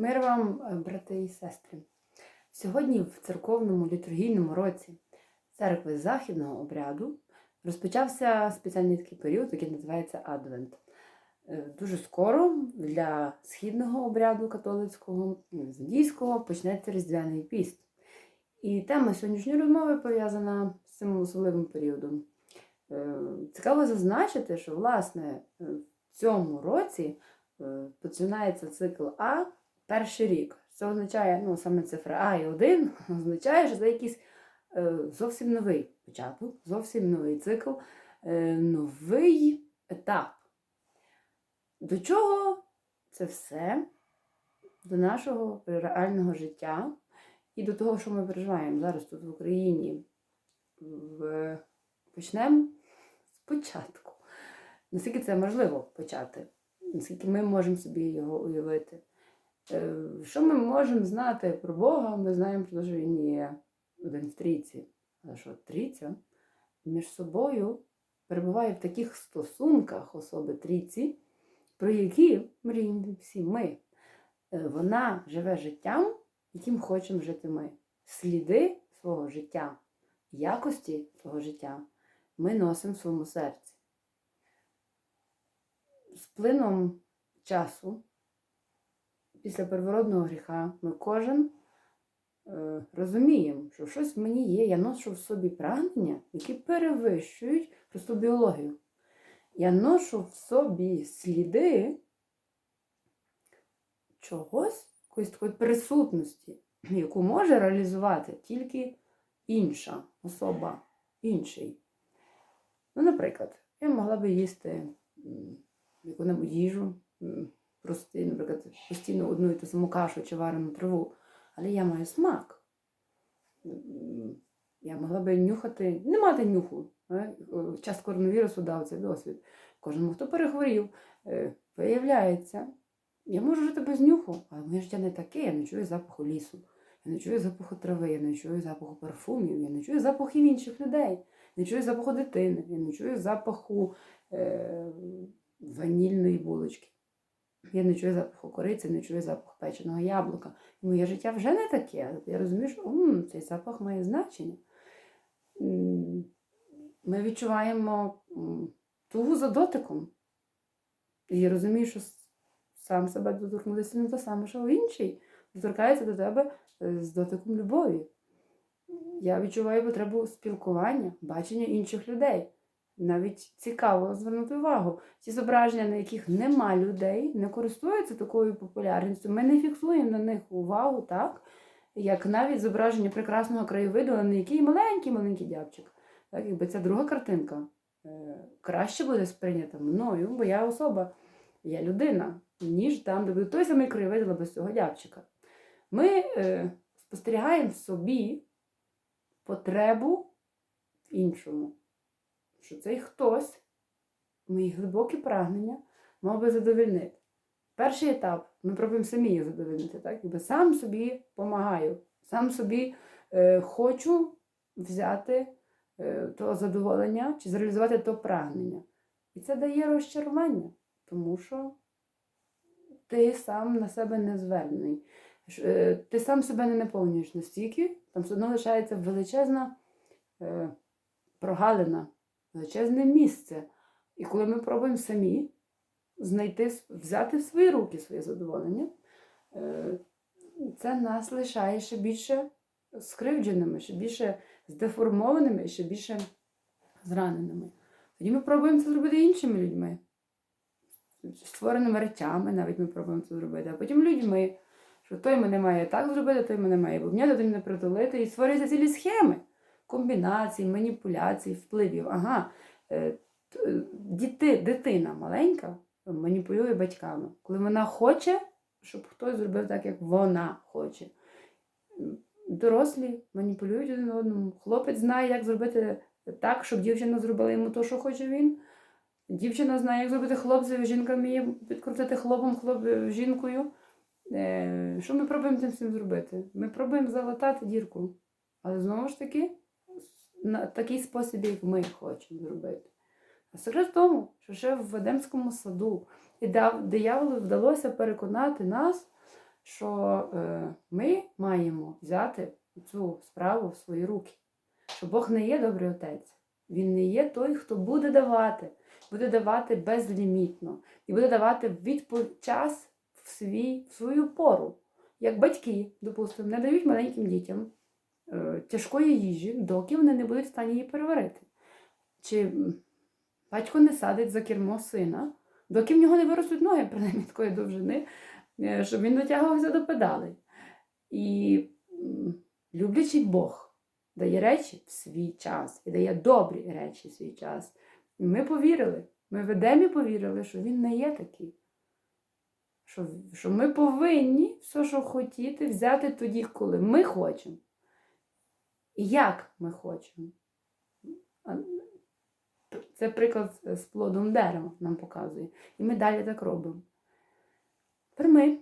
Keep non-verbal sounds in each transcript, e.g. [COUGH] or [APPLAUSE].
Мир вам, е, брати і сестри. Сьогодні в церковному літургійному році церкви західного обряду розпочався спеціальний такий період, який називається Адвент. Е, Дуже скоро для східного обряду католицького, ну, індійського, почнеться Різдвяний піст. І тема сьогоднішньої розмови пов'язана з цим особливим періодом. Е, Цікаво зазначити, що власне в цьому році починається цикл А перший рік. Це означає, ну саме цифра А і 1 [LAUGHS] означає, що це якийсь е, зовсім новий початок, зовсім новий цикл, е, новий етап. До чого це все? До нашого реального життя і до того, що ми переживаємо зараз тут в Україні. В... Почнемо спочатку. Наскільки це можливо почати? Наскільки ми можемо собі його уявити? Е, Що ми можемо знати про Бога? Ми знаємо що він є один в трійці. Але що трійця між собою перебуває в таких стосунках особи трійці, про які мріємо всі ми. Е, Вона живе життям, яким хочемо жити ми. Сліди свого життя, якості свого життя ми носимо в своєму серці. З плином часу, після первородного гріха, ми кожен е, розуміємо, що щось в мені є, я ношу в собі прагнення, які перевищують просту біологію. Я ношу в собі сліди чогось, якоїсь такої присутності, яку може реалізувати тільки інша особа, інший. Ну, наприклад, я могла би їсти яку-небудь їжу, м, наприклад, постійно одну і ту саму кашу чи варену траву, але я маю смак. Я могла би нюхати, не мати нюху. е, Час коронавірусу дав цей досвід. Кожному, хто перехворів, е, виявляється, я можу жити без нюху, але моє життя не таке, я не чую запаху лісу, я не чую запаху трави, я не чую запаху парфумів, я не чую запахів інших людей не чую запаху дитини, я не чую запаху е, ванільної булочки. Я не чую запаху кориці, не чую запаху печеного яблука. Моє життя вже не таке. Я розумію, що м, цей запах має значення. Ми відчуваємо тугу за дотиком. І я розумію, що сам себе доторкнутися не те саме, що інший. Доторкається до тебе е, з дотиком любові. Я відчуваю потребу спілкування, бачення інших людей. Навіть цікаво звернути увагу. Ці зображення, на яких нема людей, не користуються такою популярністю. Ми не фіксуємо на них увагу, так? Як навіть зображення прекрасного краєвиду, на який маленький маленький дябчик. Так, якби ця друга картинка е, краще буде сприйнята мною, бо я особа, я людина, ніж там, де буде той самий краєвид, але без цього дябчика. Ми е, спостерігаємо в собі потребу в іншому. Що цей хтось, мої глибокі прагнення, мав би задовольнити. Перший етап ми пробуємо самі їх задовольнити, так? Якби сам собі допомагаю, сам собі е, хочу взяти е, то задоволення чи зреалізувати то прагнення. І це дає розчарування, тому що ти сам на себе не звернений. Е, Ти сам себе не наповнюєш настільки, там все одно лишається величезна е, прогалина, величезне місце. І коли ми пробуємо самі знайти, взяти в свої руки своє задоволення, е, це нас лишає ще більше скривдженими, ще більше здеформованими, ще більше зраненими. Тоді ми пробуємо це зробити іншими людьми, створеними речами, навіть ми пробуємо це зробити, а потім людьми що той мене має так зробити, той мене має обняти, той мене притулити. І створюються цілі схеми комбінацій, маніпуляцій, впливів. Ага, е, е, діти, дитина маленька маніпулює батьками, коли вона хоче, щоб хтось зробив так, як вона хоче. Дорослі маніпулюють один одному. Хлопець знає, як зробити так, щоб дівчина зробила йому те, що хоче він. Дівчина знає, як зробити хлопця, жінка вміє підкрутити хлопом, хлоп жінкою. Е, Що ми пробуємо тим всім зробити? Ми пробуємо залатати дірку. Але знову ж таки, на такий спосіб, як ми хочемо зробити. А секрет в тому, що ще в Едемському саду і дияволу вдалося переконати нас, що е, ми маємо взяти цю справу в свої руки. Що Бог не є добрий отець. Він не є той, хто буде давати, буде давати безлімітно і буде давати відпо... час в, свій, в свою пору. Як батьки, допустимо, не дають маленьким дітям тяжкої їжі, доки вони не будуть в стані її переварити. Чи батько не садить за кермо сина, доки в нього не виростуть ноги, принаймні такої довжини, е, щоб він дотягувався до педалей. І люблячий Бог дає речі в свій час і дає добрі речі в свій час. І ми повірили, ми в Едемі повірили, що він не є такий. Що, що ми повинні все, що хотіти, взяти тоді, коли ми хочемо. Як ми хочемо. Це приклад з плодом дерева нам показує. І ми далі так робимо. Тепер ми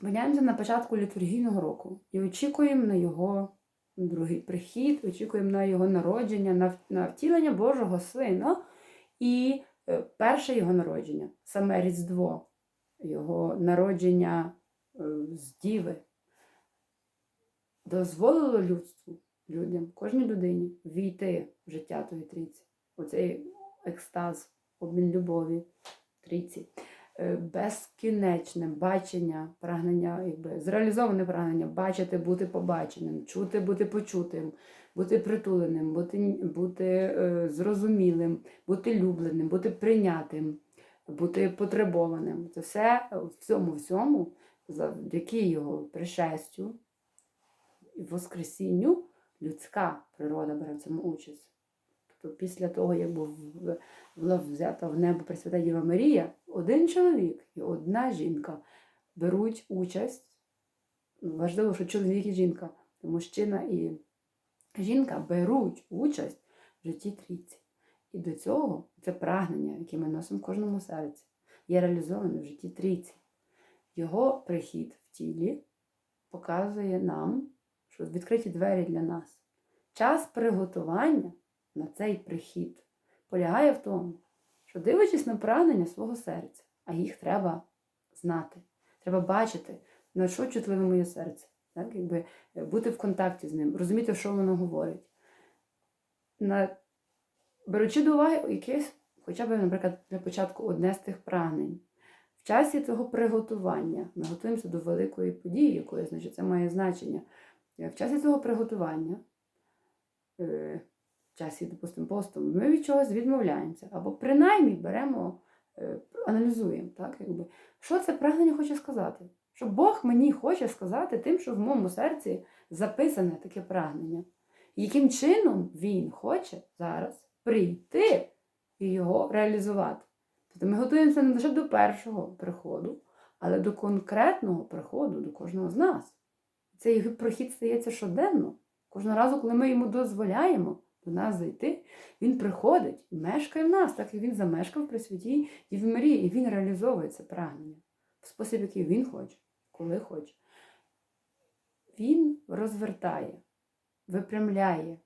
опиняємося на початку літургійного року і очікуємо на його другий прихід, очікуємо на його народження, на, на втілення Божого Сина і е, перше його народження, саме Різдво, його народження е, з Діви, дозволило людству, людям, кожній людині війти в життя тої трійці. Оцей екстаз, обмін любові трійці. Е, Безкінечне бачення, прагнення, якби зреалізоване прагнення, бачити, бути побаченим, чути, бути почутим, бути притуленим, бути, бути е, зрозумілим, бути любленим, бути прийнятим, бути потребованим. Це все в цьому всьому, завдяки його пришестю і Воскресінню, людська природа бере в цьому участь. Тобто після того, як була взята в небо Пресвята Діва Марія, один чоловік і одна жінка беруть участь. Ну, Важливо, що чоловік і жінка, мужчина і жінка беруть участь в житті трійці. І до цього це прагнення, яке ми носимо в кожному серці, є реалізоване в житті трійці. Його прихід в тілі показує нам, що відкриті двері для нас. Час приготування на цей прихід полягає в тому, що дивлячись на прагнення свого серця, а їх треба знати, треба бачити, на що чутливе моє серце, так? Якби е, бути в контакті з ним, розуміти, що воно говорить. На... Беручи до уваги якесь, хоча б, наприклад, для початку одне з тих прагнень. В часі цього приготування ми готуємося до великої події, якої значить, це має значення. Е, В часі цього приготування е, в часі, допустимо, посту, ми від чогось відмовляємося. Або принаймні беремо, е, аналізуємо, так, якби, що це прагнення хоче сказати. Що Бог мені хоче сказати тим, що в моєму серці записане таке прагнення. Яким чином Він хоче зараз прийти і його реалізувати. Тобто ми готуємося не лише до першого приходу, але до конкретного приходу до кожного з нас. Цей прохід стається щоденно. Кожного разу, коли ми йому дозволяємо до нас зайти, він приходить і мешкає в нас, так як він замешкав при святій Діві Марії, і він реалізовує це прагнення в спосіб, який він хоче, коли хоче. Він розвертає, випрямляє,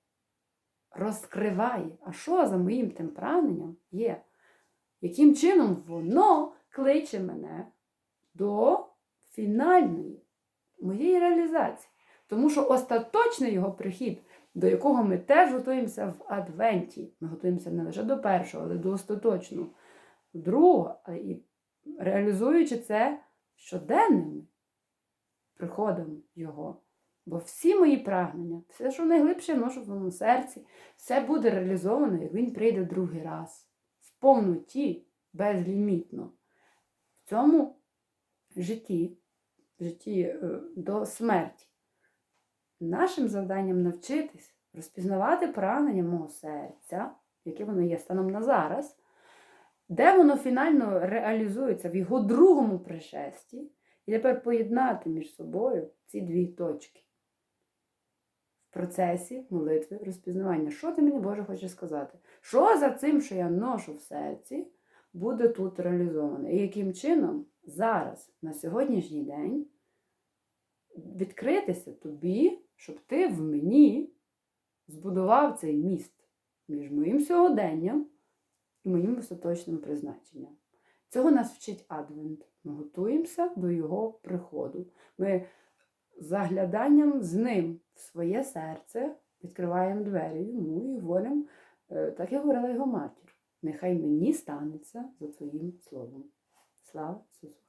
розкриває. А що за моїм тим прагненням є? Яким чином воно кличе мене до фінальної моєї реалізації? Тому що остаточний його прихід, до якого ми теж готуємося в Адвенті. Ми готуємося не лише до першого, але до остаточного, другого, і реалізуючи це щоденними приходами Його. Бо всі мої прагнення, все, що найглибше ношу в моєму серці, все буде реалізовано, як він прийде другий раз. В повноті, безлімітно. В цьому житті, в житті е, до смерті. Нашим завданням навчитись розпізнавати прагнення мого серця, яке воно є станом на зараз, де воно фінально реалізується в його другому пришесті, і тепер поєднати між собою ці дві точки. В процесі молитви розпізнавання. Що ти мені Боже хочеш сказати? Що за цим, що я ношу в серці, буде тут реалізовано? І яким чином зараз, на сьогоднішній день, відкритися тобі, щоб ти в мені збудував цей міст між моїм сьогоденням і моїм остаточним призначенням. Цього нас вчить Адвент. Ми готуємося до його приходу. Ми загляданням з ним в своє серце відкриваємо двері йому і говоримо, е, так як говорила його матір. Нехай мені станеться за твоїм словом. Слава Ісусу!